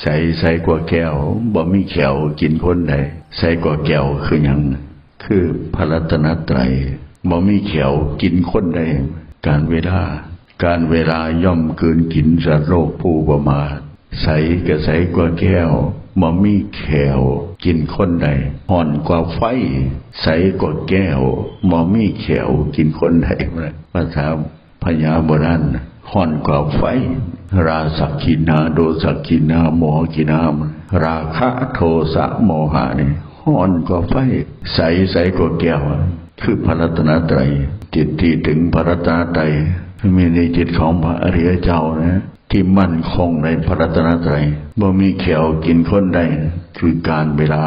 ใส่ใส่กว่าแก้วบ่มีแขวกินคนใดใส่กว่าแก้วคือยังคือพระรัตนตรัยบ่มีแขวกินคนใดการเวลา การเวลาย่อมเกินกินสัตว์โลกผู้ประมาทใสก็ใสกว่าแก้วบ่มีแขวกินคนใดห่อนกว่าไฟ ใสกว่าแก้วบ่มีแขวกินคนใดภาษาพญาโบราณห่อนกว่าไฟ ราสักขีนาโดสักขีนาโมหกินามราคะโทสะโมหะนี่ห่อนกว่าไฟใสใสกว่าแก้วคือพระรัตนตรัยจิตที่ถึงพระรัตนตรัยมีในจิตของพระอริยเจ้านะที่มั่นคงในพระรัตนตรัยบ่มีเขียวกินคนใดคือการเวลา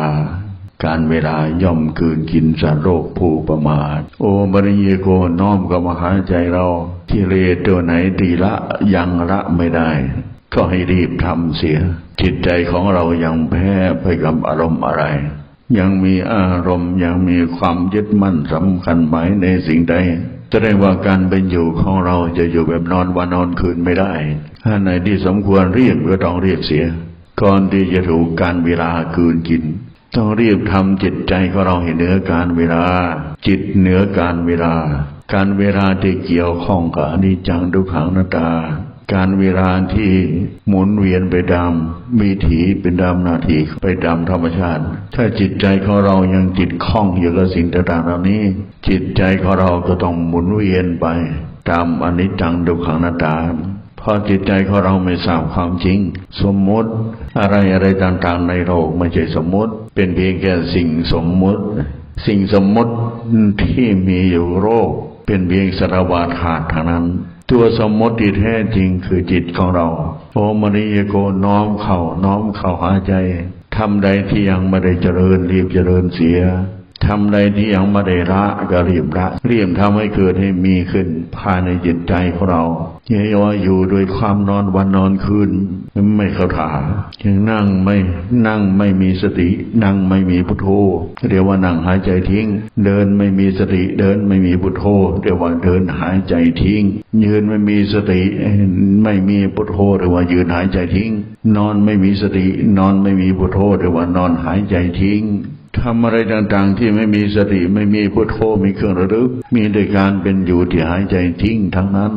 การเวลาย่อมกืนกินสัตว์โลกผู้ประมาท โอบริยโกน้อมกับมหาใจเราที่เลตัวไหนดีละยังละไม่ได้ ก็ให้รีบทำเสีย จิตใจของเรายังแพ้ไปกับอารมณ์อะไร ยังมีอารมณ์ยังมีความยึดมั่นสำคัญหมายในสิ่งใดแสดงว่าการเป็นอยู่ของเราจะอยู่แบบนอนวันนอนคืนไม่ได้ถ้าไหนที่สมควรเรียบก็ต้องเรียบเสีย ก่อนที่จะถูกการเวลาคืนกิน ต้องรีบทำจิตใจของเราให้เหนือการเวลา จิตเหนือการเวลา การเวลาที่เกี่ยวข้องกับอนิจจังทุกขังนาตา การเวลาที่หมุนเวียนไปตามมีถีเป็นตามนาทีไปตามธรรมชาติ ถ้าจิตใจของเรายังจิตคล้องอยู่กับสิ่งต่างๆเหล่านี้ จิตใจของเราก็ต้องหมุนเวียนไปตามอนิจจังทุกขังนาตา เพราะจิตใจของเราไม่ทราบความจริง สมมติอะไรอะไรต่างๆในโลกไม่ใช่สมมติ เป็นเพียงแค่สิ่งสมมติ สิ่งสมมติที่มีอยู่โลกเป็นเพียงสารวาธาตุเท่านั้น ตัวสมมติที่แท้จริงคือจิตของเรา โอมนิยโกน้อมเข้าน้อมเข้าหาใจทำใดที่ยังไม่ได้เจริญรีบเจริญเสีย ทำใดที่ยังไม่ได้ละก็รีบละรีบทำให้เกิดให้มีขึ้นภายในจิตใจของเราเยว่าอยู่โดยความนอนวันนอนคืนไม่เข้าถายังนั่งไม่นั่งไม่มีสติ นั่งไม่มีพุทโธเรียกว่านั่งหายใจทิ้ง เดินไม่มีสติเดินไม่มีพุทโธเรียกว่าเดินหายใจทิ้ง ยืนไม่มีสติไม่มีพุทโธเรียกว่ายืนหายใจทิ้ง นอนไม่มีสติ นอนไม่มีพุทโธเรียกว่านอนหายใจทิ้ง ทำอะไรต่างๆ ที่ไม่มีสติไม่มีพุทโธมีเครื่องระลึก มีโดยการเป็นอยู่ที่หายใจทิ้งทั้งนั้น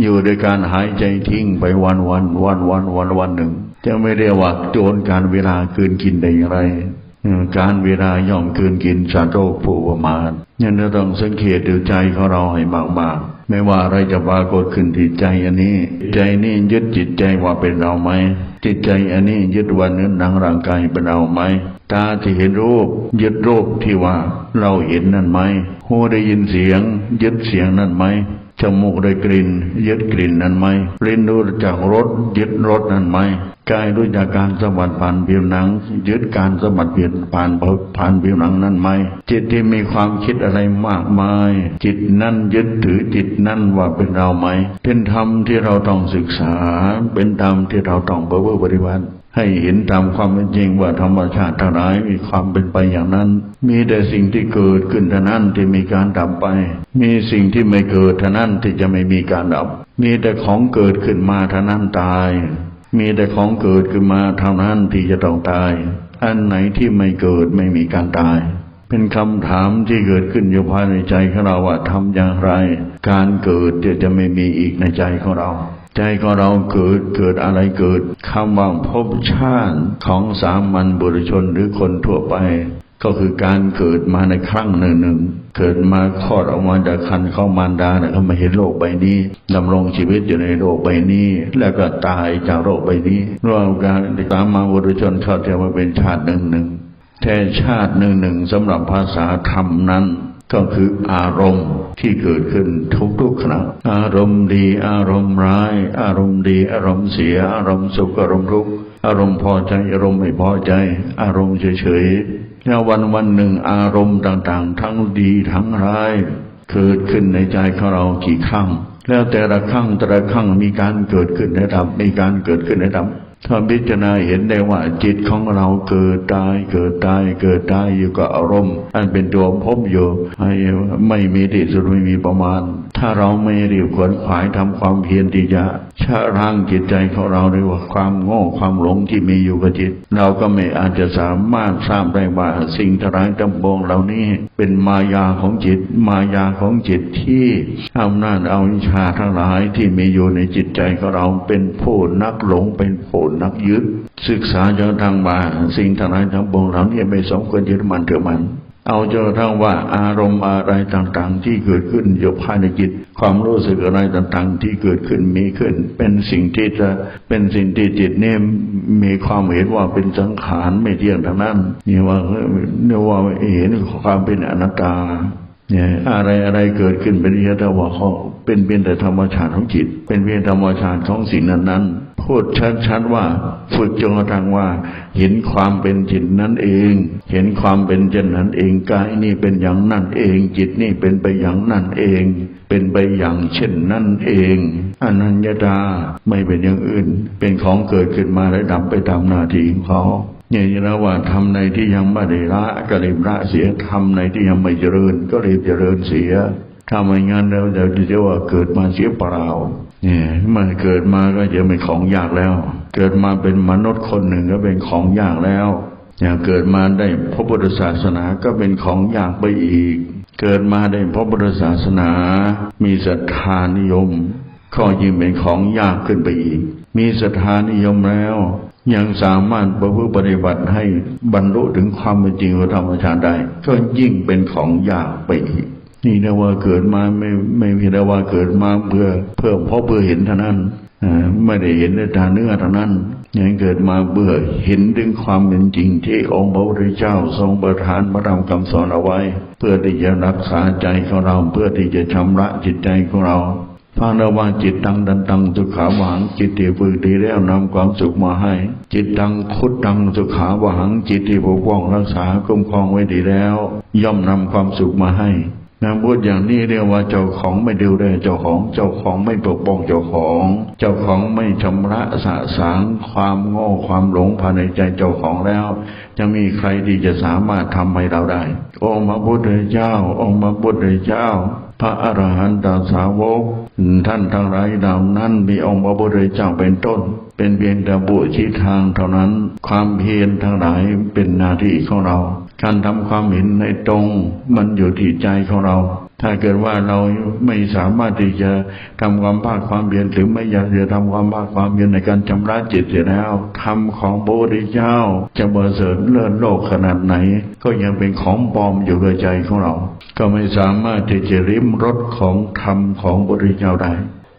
อยู่โดยการหายใจทิ้งไปวันวันวันวันวันวันหนึ่ง จะไม่ได้ว่าโจรการเวลาเกินกินได้อย่างไรการเวลาย่อมเกินกินสัตว์โลกผู้ประมาณยันต้องสังเกตดูใจของเราให้มากๆ ไม่ว่าอะไรจะปรากฏขึ้นที่ใจอันนี้ ใจนี้ยึดจิตใจว่าเป็นเราไหม จิตใจอันนี้ยึดวันนื้อหนังร่างกายเป็นเราไหม ตาที่เห็นรูป ยึดรูปที่ว่าเราเห็นนั่นไหมหูได้ยินเสียง ยึดเสียงนั่นไหมจมูกได้กลิ่น ยึดกลิ่นนั้นไหมลิ้นรู้จากรสยึดรสนั้นไหมกายรู้จากการสมบัติผ่านผิวหนัง ยึดการสมบัติเปลี่ยนผ่านผ่านผิวหนังนั้นไหมจิตที่มีความคิดอะไรมากมาย จิตนั่นยึดถือจิตนั่นว่าเป็นเราไหม เป็นธรรมที่เราต้องศึกษา เป็นธรรมที่เราต้องประพฤติปฏิบัติ ให้เห็นตามความเป็นจริงว่าธรรมชาติทั้งหลายมีความเป็นไปอย่างนั้น มีแต่สิ่งที่เกิดขึ้นเท่านั้นที่มีการดับไป มีสิ่งที่ไม่เกิดเท่านั้นที่จะไม่มีการดับ มีแต่ของเกิดขึ้นมาเท่านั้นตาย มีแต่ของเกิดขึ้นมาเท่านั้นที่จะต้องตาย อันไหนที่ไม่เกิดไม่มีการตาย เป็นคำถามที่เกิดขึ้นอยู่ภายในใจของเราว่าทำอย่างไร การเกิดจะจะไม่มีอีกในใจของเรา ใจของเราเกิดเกิดอะไรเกิดคำว่าพบชาติของสามัญบุรุชนหรือคนทั่วไป ก็คือการเกิดมาในครั้งหนึ่งหนึ่งเกิดมาคลอดออกมาจากคันเข้ามารดาเนี่ยเขามาเห็นโลกใบนี้ดำรงชีวิตอยู่ในโลกใบนี้ แล้วก็ตายจากโลกใบนี้รวมการตามมาบุรุชนเข้าใจว่าเป็นชาติหนึ่งหนึ่ง แท้ชาติหนึ่งหนึ่งสำหรับภาษาธรรมนั้น ก็คืออารมณ์ที่เกิดขึ้นทุกๆขณะอารมณ์ดี อารมณ์ร้าย อารมณ์ดี อารมณ์เสีย อารมณ์สุขอารมณ์ทุกข์อารมณ์พอใจอารมณ์ไม่พอใจ อารมณ์เฉยๆแล้ววันวันหนึ่งอารมณ์ต่างๆ ทั้งดีทั้งร้ายเกิดขึ้นในใจของเรากี่ครั้ง แล้วแต่ละครั้งแต่ละครั้งมีการเกิดขึ้นในดับมีการเกิดขึ้นในดับ ถ้าพิจารณาเห็นได้ว่าจิตของเราเกิดตายเกิดตายเกิดตายอยู่กับอารมณ์อันเป็นตัวพบอยู่ไม่มีที่สุดไม่มีประมาณ ถ้าเราไม่รีบขวนขวายทำความเพียรที่จะชะล้างจิตใจของเราด้วยว่าความโง่ความหลงที่มีอยู่กับจิต เราก็ไม่อาจจะสามารถทราบได้ว่าสิ่งทรายจำบงเหล่านี้ เป็นมายาของจิต มายาของจิตที่อำนาจเอาวิชาทั้งหลายที่มีอยู่ในจิตใจของเราเป็นผู้นักหลงเป็นผู้นักยึด ศึกษาจนทางว่าสิ่งทั้งหลายทั้งปวงเหล่านี้ไม่สมควรยึดมันเถือมัน เอาจนกระทั่งว่าอารมณ์อะไรต่างๆ ที่เกิดขึ้นอยู่ภายในจิต ความรู้สึกอะไรต่างๆ ที่เกิดขึ้นมีขึ้น เป็นสิ่งที่จะเป็นสิ่งที่จิตเนี่ยมีความเห็นว่าเป็นสังขารไม่เที่ยงทางนั้นนี่ว่าเนี่ยว่าเห็นความเป็นอนัตตา เนี่ยอะไรอะไรเกิดขึ้นเป็นเพียงแต่ว่าเขาเป็นเพียงแต่ธรรมชาติของจิต เป็นเพียงธรรมชาติของสิ่งนั้นๆพูดชัดๆว่าฝึกจนกระทั่งว่า เห็นความเป็นจิตนั้นเอง เห็นความเป็นเช่นนั้นเองกายนี่เป็นอย่างนั้นเอง จิตนี่เป็นไปอย่างนั้นเอง เป็นไปอย่างเช่นนั้นเองอนัญญาตาไม่เป็นอย่างอื่น เป็นของเกิดขึ้นมาและดับไปตามนาทีของเขา เนี่ยนะว่าทำในที่ยังไม่ได้ละก็รีบละเสียทำในที่ยังไม่เจริญ ก็รีบเจริญเสียถ้าไม่งั้นแล้วเดี๋ยวจะว่าเกิดมาเสียเปล่าเนี่ยมันเกิดมาก็จะเป็นของยากแล้ว เกิดมาเป็นมนุษย์คนหนึ่งก็เป็นของยากแล้วอย่างเกิดมาได้พระพุทธศาสนาก็เป็นของยากไปอีก เกิดมาได้พระพุทธศาสนา มีศรัทธานิยม ก็ยิ่งเป็นของยากขึ้นไปอีก มีศรัทธานิยมแล้ว ยังสามารถประพฤติปฏิบัติให้บรรลุถึงความเป็นจริงของธรรมชาติได้ ก็ยิ่งเป็นของยากไปอีก นี่นะว่าเกิดมาไม่ไม่เพียงแต่ว่าเกิดมาเพื่อเพื่อเพราะเพื่อเห็นเท่านั้นอ่าไม่ได้เห็นด้วยตาเนื้อเท่านั้นยังเกิดมาเบื่อเห็นถึงความเป็นจริงที่องค์พระพุทธเจ้าทรงประทานพระธรรมคำสอนเอาไว้ เพื่อที่จะรักษาใจของเราเพื่อที่จะชำระจิตใจของเรา ฟังระว่าจิตตังดันตังสุขาหวังจิตที่ฝึกดีแล้วนำความสุขมาให้ จิตตังคุดตังสุขาหวังจิตที่ปกป้องรักษาคุ้มครองไว้ดีแล้ว ย่อมนำความสุขมาให้นะพูดอย่างนี้เรียกว่าเจ้าของไม่ดูแลเจ้าของเจ้าของไม่ปกป้องเจ้าของ เจ้าของไม่ชำระสะสางความโง่ความหลงภายในใจเจ้าของแล้ว จะมีใครที่จะสามารถทำให้เราได้ องค์พระพุทธเจ้า องค์พระพุทธเจ้า พระอรหันตสาวก ท่านทั้งหลายเหล่านั้นมีองค์พระพุทธเจ้าเป็นต้น เป็นเพียงแต่บุชี้ทางเท่านั้น ความเพียรทั้งหลายเป็นหน้าที่ของเรา การทำความเห็นในตรงมันอยู่ที่ใจของเรา ถ้าเกิดว่าเราไม่สามารถที่จะทำความภาคความเพียรหรือไม่อยากจะทำความภาคความเพียรในการชำระจิตเสียแล้วธรรมของพระพุทธเจ้าจะเบอเสริฐเลิศโลกขนาดไหน ก็ยังเป็นของปลอมอยู่กับใจของเรา ก็ไม่สามารถที่จะริมรสของธรรมของพระพุทธเจ้าได้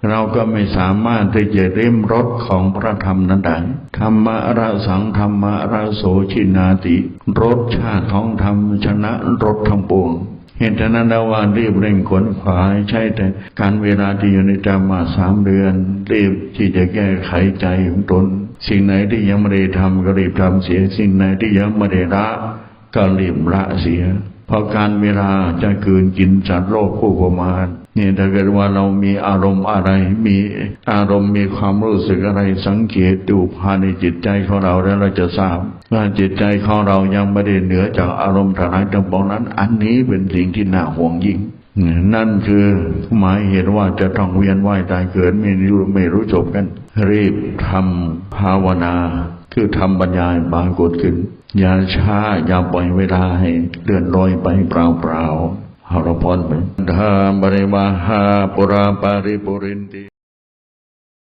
เราก็ไม่สามารถที่จะริมรสของพระธรรมนั้นได้ธรรมะระสังธรรมะระโสชินาติ รสชาติของธรรมชนะรสทั้งปวง เหตุนั้นแล้วว่ารีบเร่งขนขวายใช่แต่การเวลาที่อยู่ในจำมาสามเดือนรีบที่จะแก้ไขใจของตน สิ่งไหนที่ยังไม่ได้ทำก็รีบทำเสีย สิ่งไหนที่ยังไม่ได้ละก็รีบละเสีย เพราะการเวลาจะคืนกินสัตว์โลกผู้ประมาณ นี่ถ้าเกิดว่าเรามีอารมณ์อะไร มีอารมณ์มีความรู้สึกอะไรสังเกตดูภายในจิตใจของเราแล้วเราจะทราบว่าจิตใจของเรายังไม่ได้เหนือจากอารมณ์ทางนั้นจังปองนั้น อันนี้เป็นสิ่งที่น่าห่วงยิ่งนั่นคือหมายเหตุว่าจะต้องเวียนว่ายตายเกิดไม่รู้ไม่รู้จบกันรีบทำภาวนา คือทำบรรยายบางกฎขึ้น อย่าช้าอย่าปล่อยเวลาให้เลื่อนลอยไปเปล่าๆ หรพรไ